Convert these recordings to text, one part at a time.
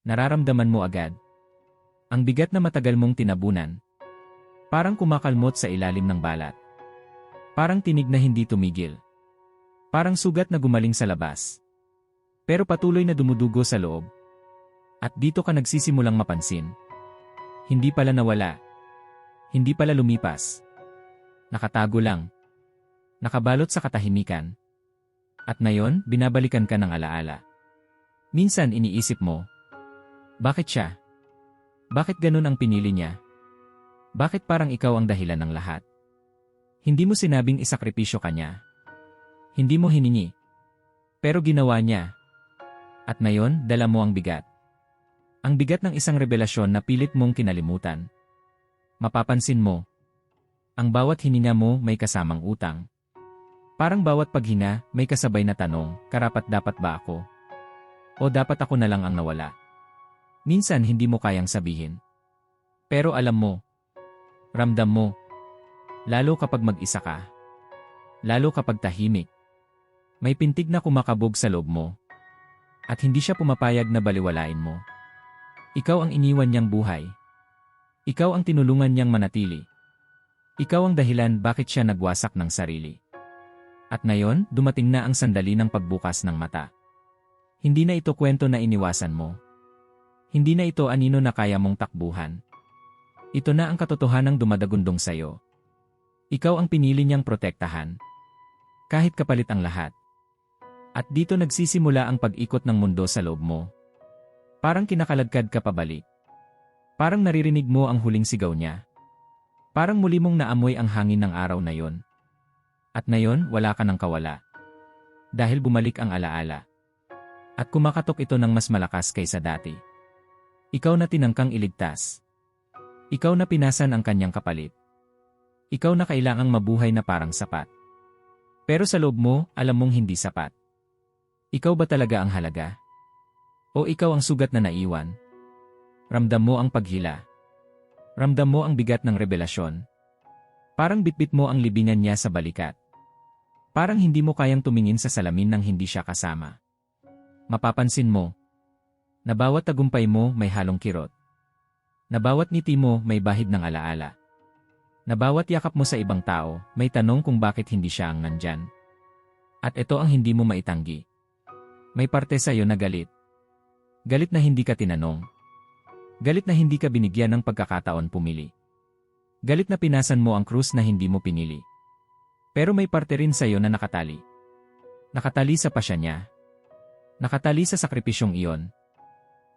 Nararamdaman mo agad. Ang bigat na matagal mong tinabunan. Parang kumakalmot sa ilalim ng balat. Parang tinig na hindi tumigil. Parang sugat na gumaling sa labas. Pero patuloy na dumudugo sa loob. At dito ka nagsisimulang mapansin. Hindi pala nawala. Hindi pala lumipas. Nakatago lang. Nakabalot sa katahimikan. At ngayon, binabalikan ka ng alaala. Minsan iniisip mo, bakit siya? Bakit ganun ang pinili niya? Bakit parang ikaw ang dahilan ng lahat? Hindi mo sinabing isakripisyo ka niya. Hindi mo hiningi. Pero ginawa niya. At ngayon, dala mo ang bigat. Ang bigat ng isang revelasyon na pilit mong kinalimutan. Mapapansin mo. Ang bawat hininga mo may kasamang utang. Parang bawat paghinga, may kasabay na tanong, karapat dapat ba ako? O dapat ako na lang ang nawala? Minsan hindi mo kayang sabihin. Pero alam mo. Ramdam mo. Lalo kapag mag-isa ka. Lalo kapag tahimik. May pintig na kumakabog sa loob mo. At hindi siya pumapayag na baliwalain mo. Ikaw ang iniwan niyang buhay. Ikaw ang tinulungan niyang manatili. Ikaw ang dahilan bakit siya nagwasak ng sarili. At ngayon, dumating na ang sandali ng pagbukas ng mata. Hindi na ito kwento na iniwasan mo. Hindi na ito anino na kaya mong takbuhan. Ito na ang katotohanang dumadagundong sayo. Ikaw ang pinili niyang protektahan. Kahit kapalit ang lahat. At dito nagsisimula ang pag-ikot ng mundo sa loob mo. Parang kinakaladkad ka pabalik. Parang naririnig mo ang huling sigaw niya. Parang muli mong naamoy ang hangin ng araw na yon. At ngayon, wala ka ng kawala. Dahil bumalik ang alaala. At kumakatok ito ng mas malakas kaysa dati. Ikaw na tinangkang iligtas. Ikaw na pinasan ang kanyang kapalit. Ikaw na kailangang mabuhay na parang sapat. Pero sa loob mo, alam mong hindi sapat. Ikaw ba talaga ang halaga? O ikaw ang sugat na naiwan? Ramdam mo ang paghila. Ramdam mo ang bigat ng revelasyon. Parang bitbit mo ang libingan niya sa balikat. Parang hindi mo kayang tumingin sa salamin nang hindi siya kasama. Mapapansin mo, na bawat tagumpay mo may halong kirot. Na bawat ngiti mo may bahid ng alaala. Na bawat yakap mo sa ibang tao, may tanong kung bakit hindi siya ang nandyan. At ito ang hindi mo maitanggi. May parte sa iyo na galit. Galit na hindi ka tinanong. Galit na hindi ka binigyan ng pagkakataon pumili. Galit na pinasan mo ang krus na hindi mo pinili. Pero may parte rin sa iyo na nakatali. Nakatali sa pasya niya. Nakatali sa sakripisyong iyon,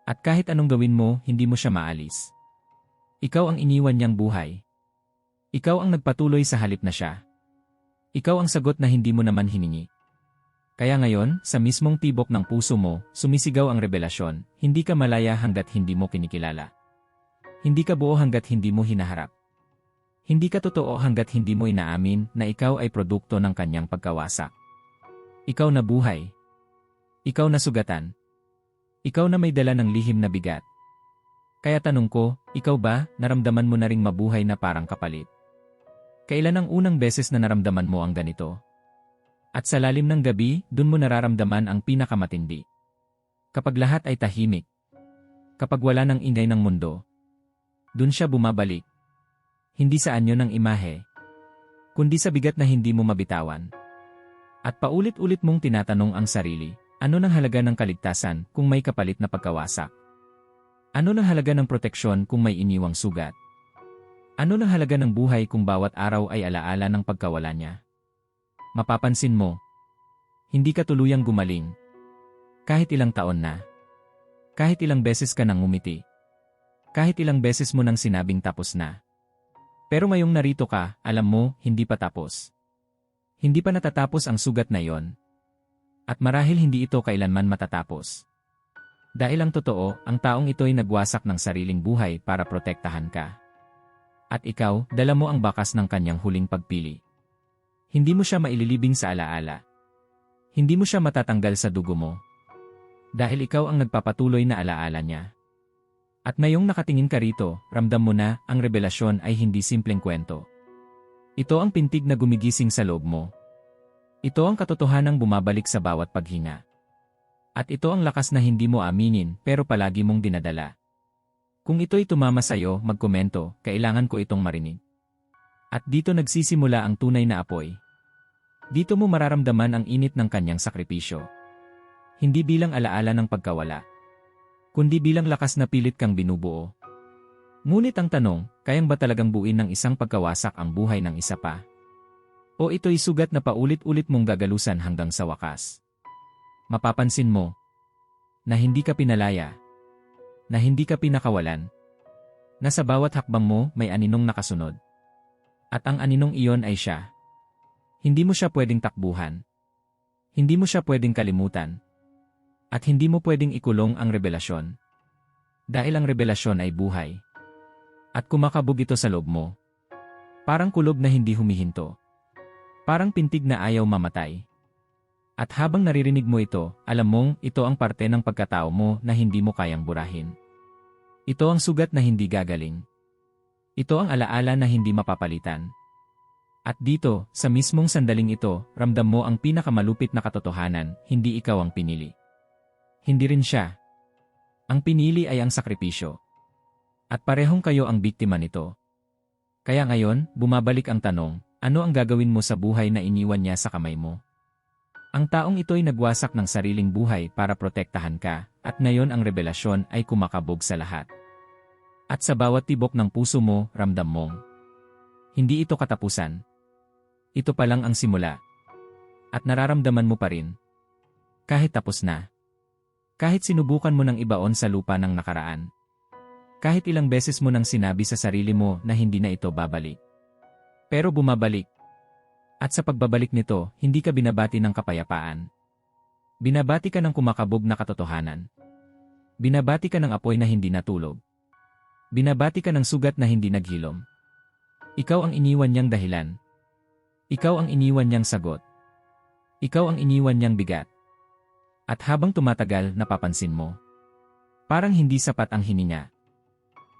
at kahit anong gawin mo, hindi mo siya maalis. Ikaw ang iniwan niyang buhay. Ikaw ang nagpatuloy sa halip na siya. Ikaw ang sagot na hindi mo naman hiningi. Kaya ngayon, sa mismong tibok ng puso mo, sumisigaw ang revelasyon, hindi ka malaya hanggat hindi mo kinikilala. Hindi ka buo hanggat hindi mo hinaharap. Hindi ka totoo hanggat hindi mo inaamin na ikaw ay produkto ng kanyang pagkawasak. Ikaw na buhay. Ikaw na sugatan. Ikaw na may dala ng lihim na bigat. Kaya tanong ko, ikaw ba, naramdaman mo na ring mabuhay na parang kapalit? Kailan ang unang beses na naramdaman mo ang ganito? At sa lalim ng gabi, dun mo nararamdaman ang pinakamatindi. Kapag lahat ay tahimik. Kapag wala ng ingay ng mundo. Dun siya bumabalik. Hindi sa anyo ng imahe. Kundi sa bigat na hindi mo mabitawan. At paulit-ulit mong tinatanong ang sarili, ano nang halaga ng kaligtasan kung may kapalit na pagkawasak? Ano nang halaga ng proteksyon kung may iniwang sugat? Ano nang halaga ng buhay kung bawat araw ay alaala ng pagkawala niya? Mapapansin mo, hindi ka tuluyang gumaling. Kahit ilang taon na. Kahit ilang beses ka nang umiti. Kahit ilang beses mo nang sinabing tapos na. Pero ngayong narito ka, alam mo, hindi pa tapos. Hindi pa natatapos ang sugat na yon, at marahil hindi ito kailanman matatapos. Dahil ang totoo, ang taong ito ay nagwasak ng sariling buhay para protektahan ka. At ikaw, dala mo ang bakas ng kanyang huling pagpili. Hindi mo siya maililibing sa alaala. Hindi mo siya matatanggal sa dugo mo. Dahil ikaw ang nagpapatuloy na alaala niya. At ngayong nakatingin ka rito, ramdam mo na, ang revelasyon ay hindi simpleng kwento. Ito ang pintig na gumigising sa loob mo, ito ang katotohanang bumabalik sa bawat paghinga. At ito ang lakas na hindi mo aminin pero palagi mong dinadala. Kung ito'y tumama sa'yo, magkomento, kailangan ko itong marinig. At dito nagsisimula ang tunay na apoy. Dito mo mararamdaman ang init ng kanyang sakripisyo. Hindi bilang alaala ng pagkawala. Kundi bilang lakas na pilit kang binubuo. Ngunit ang tanong, kayang ba talagang buuin ng isang pagkawasak ang buhay ng isa pa? O ito'y sugat na paulit-ulit mong gagalusan hanggang sa wakas? Mapapansin mo na hindi ka pinalaya, na hindi ka pinakawalan, na sa bawat hakbang mo may aninong nakasunod. At ang aninong iyon ay siya. Hindi mo siya pwedeng takbuhan. Hindi mo siya pwedeng kalimutan. At hindi mo pwedeng ikulong ang revelasyon. Dahil ang revelasyon ay buhay. At kumakabog ito sa loob mo. Parang kulob na hindi humihinto. Parang pintig na ayaw mamatay. At habang naririnig mo ito, alam mong ito ang parte ng pagkatao mo na hindi mo kayang burahin. Ito ang sugat na hindi gagaling. Ito ang alaala na hindi mapapalitan. At dito, sa mismong sandaling ito, ramdam mo ang pinakamalupit na katotohanan, hindi ikaw ang pinili. Hindi rin siya. Ang pinili ay ang sakripisyo. At parehong kayo ang biktima nito. Kaya ngayon, bumabalik ang tanong, ano ang gagawin mo sa buhay na iniwan niya sa kamay mo? Ang taong ito'y nagwasak ng sariling buhay para protektahan ka, at ngayon ang revelasyon ay kumakabog sa lahat. At sa bawat tibok ng puso mo, ramdam mong. Hindi ito katapusan. Ito pa lang ang simula. At nararamdaman mo pa rin. Kahit tapos na. Kahit sinubukan mo ng ibaon sa lupa ng nakaraan. Kahit ilang beses mo nang sinabi sa sarili mo na hindi na ito babalik. Pero bumabalik, at sa pagbabalik nito, hindi ka binabati ng kapayapaan. Binabati ka ng kumakabog na katotohanan. Binabati ka ng apoy na hindi natulog. Binabati ka ng sugat na hindi naghilom. Ikaw ang iniwan niyang dahilan. Ikaw ang iniwan niyang sagot. Ikaw ang iniwan niyang bigat. At habang tumatagal, napapansin mo. Parang hindi sapat ang hininga.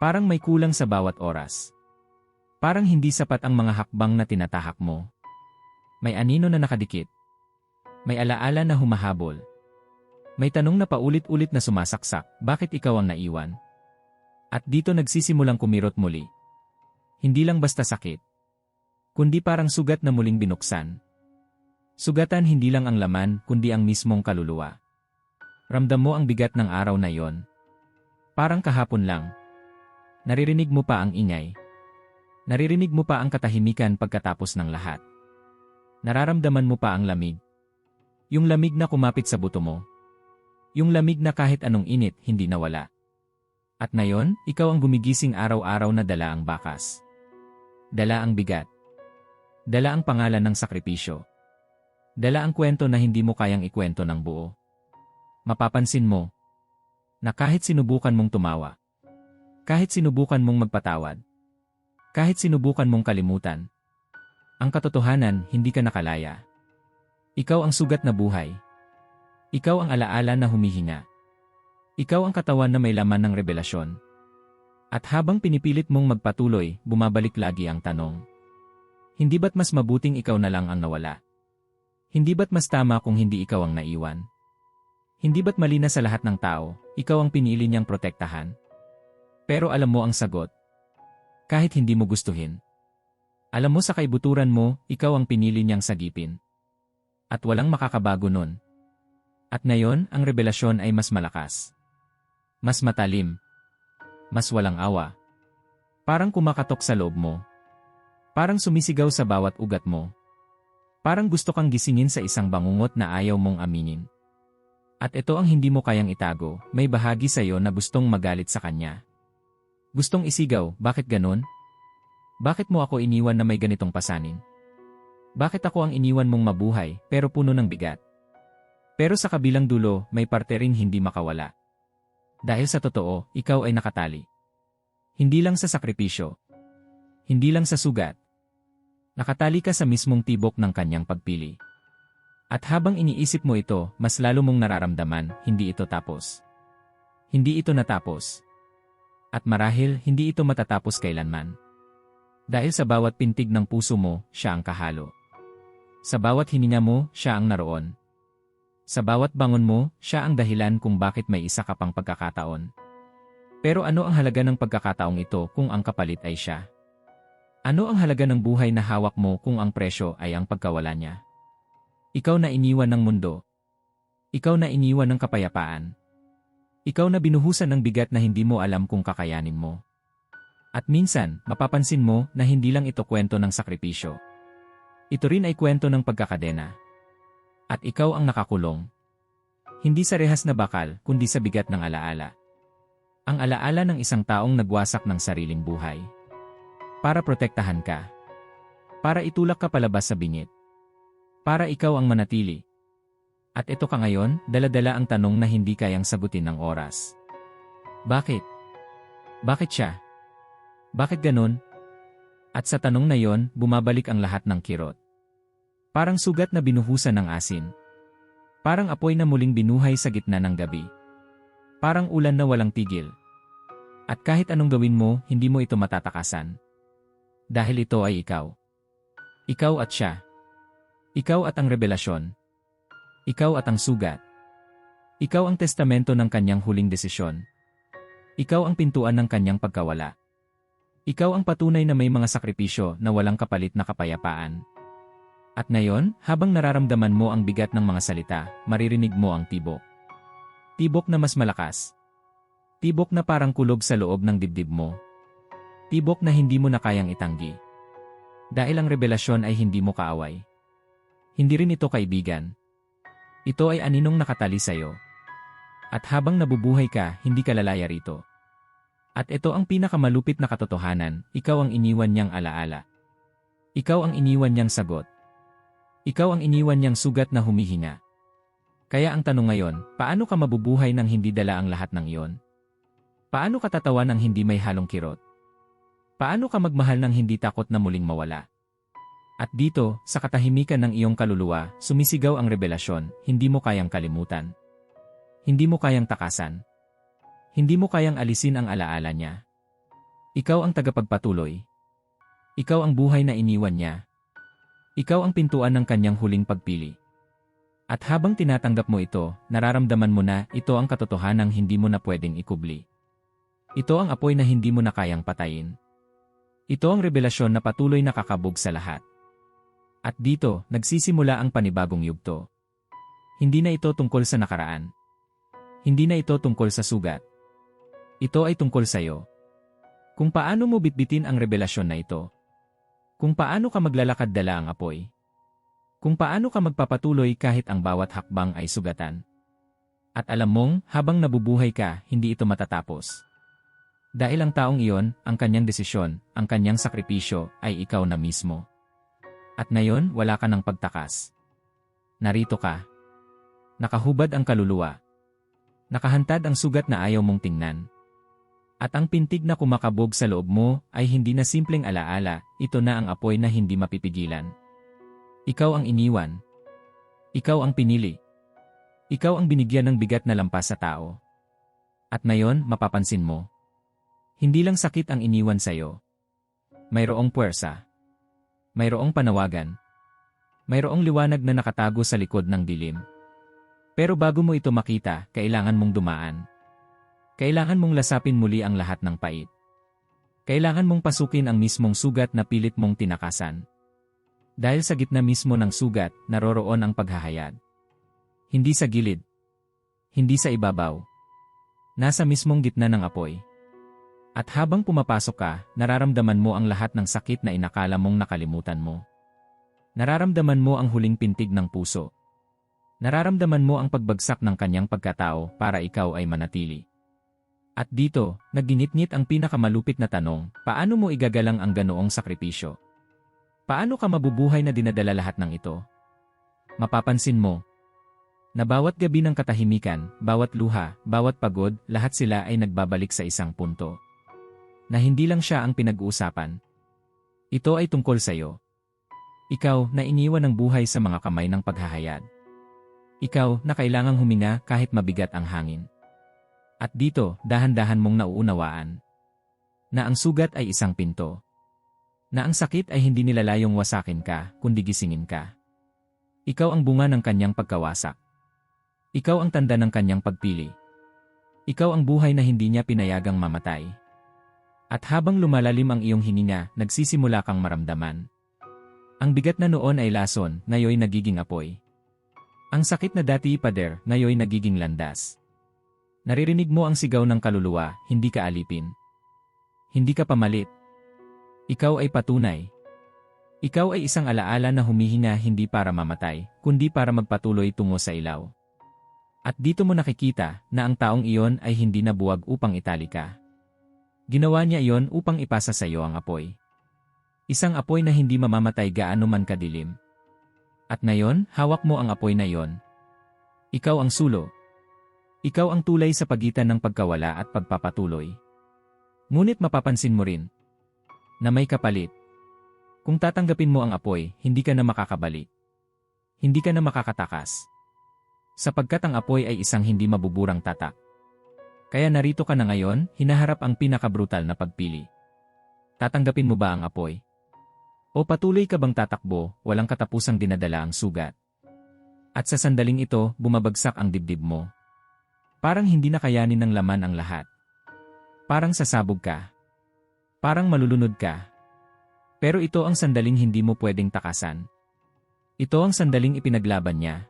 Parang may kulang sa bawat oras. Parang hindi sapat ang mga hakbang na tinatahak mo. May anino na nakadikit. May alaala na humahabol. May tanong na paulit-ulit na sumasaksak, bakit ikaw ang naiwan? At dito nagsisimulang kumirot muli. Hindi lang basta sakit. Kundi parang sugat na muling binuksan. Sugatan hindi lang ang laman, kundi ang mismong kaluluwa. Ramdam mo ang bigat ng araw na yon. Parang kahapon lang. Naririnig mo pa ang ingay. Naririnig mo pa ang katahimikan pagkatapos ng lahat. Nararamdaman mo pa ang lamig. Yung lamig na kumapit sa buto mo. Yung lamig na kahit anong init, hindi nawala. At ngayon, ikaw ang gumigising araw-araw na dala ang bakas. Dala ang bigat. Dala ang pangalan ng sakripisyo. Dala ang kwento na hindi mo kayang ikwento ng buo. Mapapansin mo na kahit sinubukan mong tumawa, kahit sinubukan mong magpatawad, kahit sinubukan mong kalimutan, ang katotohanan, hindi ka nakalaya. Ikaw ang sugat na buhay. Ikaw ang alaala na humihinga. Ikaw ang katawan na may laman ng revelasyon. At habang pinipilit mong magpatuloy, bumabalik lagi ang tanong. Hindi ba't mas mabuting ikaw na lang ang nawala? Hindi ba't mas tama kung hindi ikaw ang naiwan? Hindi ba't mali na sa lahat ng tao, ikaw ang pinili niyang protektahan? Pero alam mo ang sagot. Kahit hindi mo gustuhin. Alam mo sa kaibuturan mo, ikaw ang pinili niyang sagipin. At walang makakabago nun. At ngayon, ang revelasyon ay mas malakas. Mas matalim. Mas walang awa. Parang kumakatok sa loob mo. Parang sumisigaw sa bawat ugat mo. Parang gusto kang gisingin sa isang bangungot na ayaw mong aminin. At ito ang hindi mo kayang itago, may bahagi sa iyo na gustong magalit sa kanya. Gustong isigaw, bakit ganon? Bakit mo ako iniwan na may ganitong pasanin? Bakit ako ang iniwan mong mabuhay, pero puno ng bigat? Pero sa kabilang dulo, may parte ring hindi makawala. Dahil sa totoo, ikaw ay nakatali. Hindi lang sa sakripisyo. Hindi lang sa sugat. Nakatali ka sa mismong tibok ng kanyang pagpili. At habang iniisip mo ito, mas lalo mong nararamdaman, hindi ito tapos. Hindi ito natapos. At marahil, hindi ito matatapos kailanman. Dahil sa bawat pintig ng puso mo, siya ang kahalo. Sa bawat hininga mo, siya ang naroon. Sa bawat bangon mo, siya ang dahilan kung bakit may isa ka pang pagkakataon. Pero ano ang halaga ng pagkakataong ito kung ang kapalit ay siya? Ano ang halaga ng buhay na hawak mo kung ang presyo ay ang pagkawala niya? Ikaw na iniwan ng mundo. Ikaw na iniwan ng kapayapaan. Ikaw na binuhusan ng bigat na hindi mo alam kung kakayanin mo. At minsan, mapapansin mo na hindi lang ito kwento ng sakripisyo. Ito rin ay kwento ng pagkakadena. At ikaw ang nakakulong. Hindi sa rehas na bakal, kundi sa bigat ng alaala. Ang alaala ng isang taong nagwasak ng sariling buhay. Para protektahan ka. Para itulak ka palabas sa bingit. Para ikaw ang manatili. At ito ka ngayon, daladala ang tanong na hindi kayang sagutin ng oras. Bakit? Bakit siya? Bakit ganon? At sa tanong na yon, bumabalik ang lahat ng kirot. Parang sugat na binuhusan ng asin. Parang apoy na muling binuhay sa gitna ng gabi. Parang ulan na walang tigil. At kahit anong gawin mo, hindi mo ito matatakasan. Dahil ito ay ikaw. Ikaw at siya. Ikaw at ang revelasyon. Ikaw at ang sugat. Ikaw ang testamento ng kanyang huling desisyon. Ikaw ang pintuan ng kanyang pagkawala. Ikaw ang patunay na may mga sakripisyo na walang kapalit na kapayapaan. At ngayon, habang nararamdaman mo ang bigat ng mga salita, maririnig mo ang tibok. Tibok na mas malakas. Tibok na parang kulog sa loob ng dibdib mo. Tibok na hindi mo na kayang itanggi. Dahil ang revelasyon ay hindi mo kaaway. Hindi rin ito kaibigan. Ito ay aninong nakatali sa'yo. At habang nabubuhay ka, hindi ka lalaya rito. At ito ang pinakamalupit na katotohanan, ikaw ang iniwan niyang alaala. Ikaw ang iniwan niyang sagot. Ikaw ang iniwan niyang sugat na humihinga. Kaya ang tanong ngayon, paano ka mabubuhay nang hindi dala ang lahat ng iyon? Paano ka tatawa nang hindi may halong kirot? Paano ka magmahal nang hindi takot na muling mawala? At dito, sa katahimikan ng iyong kaluluwa, sumisigaw ang revelasyon, hindi mo kayang kalimutan. Hindi mo kayang takasan. Hindi mo kayang alisin ang alaala niya. Ikaw ang tagapagpatuloy. Ikaw ang buhay na iniwan niya. Ikaw ang pintuan ng kanyang huling pagpili. At habang tinatanggap mo ito, nararamdaman mo na ito ang katotohanang hindi mo na pwedeng ikubli. Ito ang apoy na hindi mo na kayang patayin. Ito ang revelasyon na patuloy nakakabog sa lahat. At dito, nagsisimula ang panibagong yugto. Hindi na ito tungkol sa nakaraan. Hindi na ito tungkol sa sugat. Ito ay tungkol sa iyo. Kung paano mo bitbitin ang revelasyon na ito. Kung paano ka maglalakad dala ang apoy. Kung paano ka magpapatuloy kahit ang bawat hakbang ay sugatan. At alam mong, habang nabubuhay ka, hindi ito matatapos. Dahil ang taong iyon, ang kanyang desisyon, ang kanyang sakripisyo, ay ikaw na mismo. At ngayon, wala ka ng pagtakas. Narito ka. Nakahubad ang kaluluwa. Nakahantad ang sugat na ayaw mong tingnan. At ang pintig na kumakabog sa loob mo ay hindi na simpleng alaala, ito na ang apoy na hindi mapipigilan. Ikaw ang iniwan. Ikaw ang pinili. Ikaw ang binigyan ng bigat na lampas sa tao. At ngayon, mapapansin mo. Hindi lang sakit ang iniwan sa'yo. Mayroong puwersa. Mayroong panawagan. Mayroong liwanag na nakatago sa likod ng dilim. Pero bago mo ito makita, kailangan mong dumaan. Kailangan mong lasapin muli ang lahat ng pait. Kailangan mong pasukin ang mismong sugat na pilit mong tinakasan. Dahil sa gitna mismo ng sugat, naroroon ang paghahayag. Hindi sa gilid. Hindi sa ibabaw. Nasa mismong gitna ng apoy. At habang pumapasok ka, nararamdaman mo ang lahat ng sakit na inakala mong nakalimutan mo. Nararamdaman mo ang huling pintig ng puso. Nararamdaman mo ang pagbagsak ng kanyang pagkatao para ikaw ay manatili. At dito, naginitnit ang pinakamalupit na tanong, paano mo igagalang ang ganoong sakripisyo? Paano ka mabubuhay na dinadala lahat ng ito? Mapapansin mo, na bawat gabi ng katahimikan, bawat luha, bawat pagod, lahat sila ay nagbabalik sa isang punto. Na hindi lang siya ang pinag-uusapan. Ito ay tungkol sa iyo. Ikaw na iniwan ng buhay sa mga kamay ng paghahayag. Ikaw na kailangang huminga kahit mabigat ang hangin. At dito, dahan-dahan mong nauunawaan na ang sugat ay isang pinto na ang sakit ay hindi nilalayong wasakin ka, kundi gisingin ka. Ikaw ang bunga ng kanyang pagkawasak. Ikaw ang tanda ng kanyang pagpili. Ikaw ang buhay na hindi niya pinayagang mamatay. At habang lumalalim ang iyong hininga, nagsisimula kang maramdaman. Ang bigat na noon ay lason, ngayoy nagiging apoy. Ang sakit na dati pader, ngayoy nagiging landas. Naririnig mo ang sigaw ng kaluluwa, hindi ka alipin. Hindi ka pamalit. Ikaw ay patunay. Ikaw ay isang alaala na humihinga hindi para mamatay, kundi para magpatuloy tungo sa ilaw. At dito mo nakikita na ang taong iyon ay hindi nabuwag upang itali ka. Ginawa niya iyon upang ipasa sa iyo ang apoy. Isang apoy na hindi mamamatay gaano man kadilim. At ngayon, hawak mo ang apoy na iyon. Ikaw ang sulo. Ikaw ang tulay sa pagitan ng pagkawala at pagpapatuloy. Ngunit mapapansin mo rin na may kapalit. Kung tatanggapin mo ang apoy, hindi ka na makakabalik. Hindi ka na makakatakas. Sapagkat ang apoy ay isang hindi mabuburang tatak. Kaya narito ka na ngayon, hinaharap ang pinakabrutal na pagpili. Tatanggapin mo ba ang apoy? O patuloy ka bang tatakbo, walang katapusang dinadala ang sugat? At sa sandaling ito, bumabagsak ang dibdib mo. Parang hindi na kayanin ng laman ang lahat. Parang sasabog ka. Parang malulunod ka. Pero ito ang sandaling hindi mo pwedeng takasan. Ito ang sandaling ipinaglaban niya.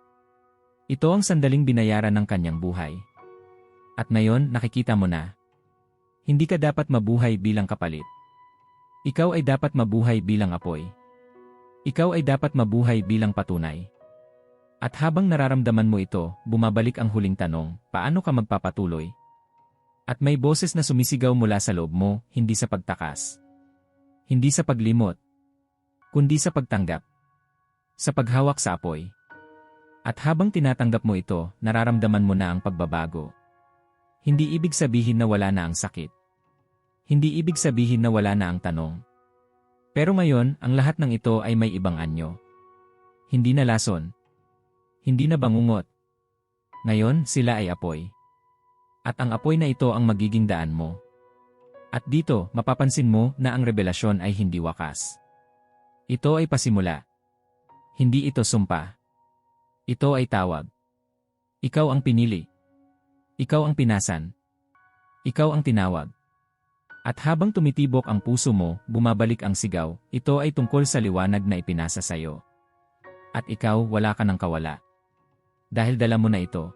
Ito ang sandaling binayaran ng kanyang buhay. At ngayon, nakikita mo na. Hindi ka dapat mabuhay bilang kapalit. Ikaw ay dapat mabuhay bilang apoy. Ikaw ay dapat mabuhay bilang patunay. At habang nararamdaman mo ito, bumabalik ang huling tanong, paano ka magpapatuloy? At may boses na sumisigaw mula sa loob mo, hindi sa pagtakas. Hindi sa paglimot. Kundi sa pagtanggap. Sa paghawak sa apoy. At habang tinatanggap mo ito, nararamdaman mo na ang pagbabago. Hindi ibig sabihin na wala na ang sakit. Hindi ibig sabihin na wala na ang tanong. Pero ngayon, ang lahat ng ito ay may ibang anyo. Hindi na lason, hindi na bangungot. Ngayon, sila ay apoy. At ang apoy na ito ang magiging daan mo. At dito, mapapansin mo na ang revelasyon ay hindi wakas. Ito ay pasimula. Hindi ito sumpa. Ito ay tawag. Ikaw ang pinili. Ikaw ang pinasan. Ikaw ang tinawag. At habang tumitibok ang puso mo, bumabalik ang sigaw, ito ay tungkol sa liwanag na ipinasa sa iyo. At ikaw, wala ka ng kawala dahil dala mo na ito.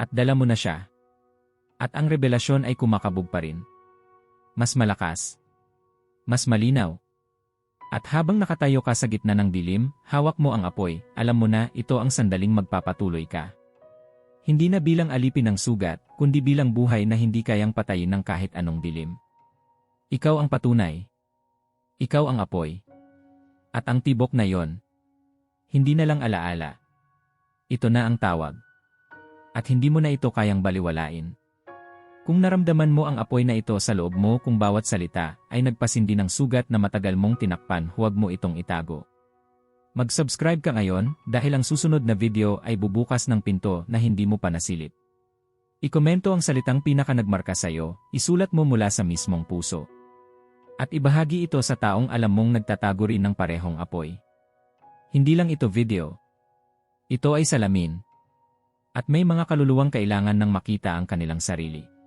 At dala mo na siya. At ang revelasyon ay kumakabog pa rin. Mas malakas. Mas malinaw. At habang nakatayo ka sa gitna ng dilim, hawak mo ang apoy, alam mo na ito ang sandaling magpapatuloy ka. Hindi na bilang alipin ng sugat, kundi bilang buhay na hindi kayang patayin ng kahit anong dilim. Ikaw ang patunay. Ikaw ang apoy. At ang tibok na yon, hindi na lang alaala, ito na ang tawag. At hindi mo na ito kayang baliwalain. Kung naramdaman mo ang apoy na ito sa loob mo kung bawat salita ay nagpasindi ng sugat na matagal mong tinakpan huwag mo itong itago. Mag-subscribe ka ngayon dahil ang susunod na video ay bubukas ng pinto na hindi mo pa nasilip. Ikomento ang salitang pinaka nagmarka sa iyo, isulat mo mula sa mismong puso. At ibahagi ito sa taong alam mong nagtatago rin ng parehong apoy. Hindi lang ito video, ito ay salamin. At may mga kaluluwang kailangan ng makita ang kanilang sarili.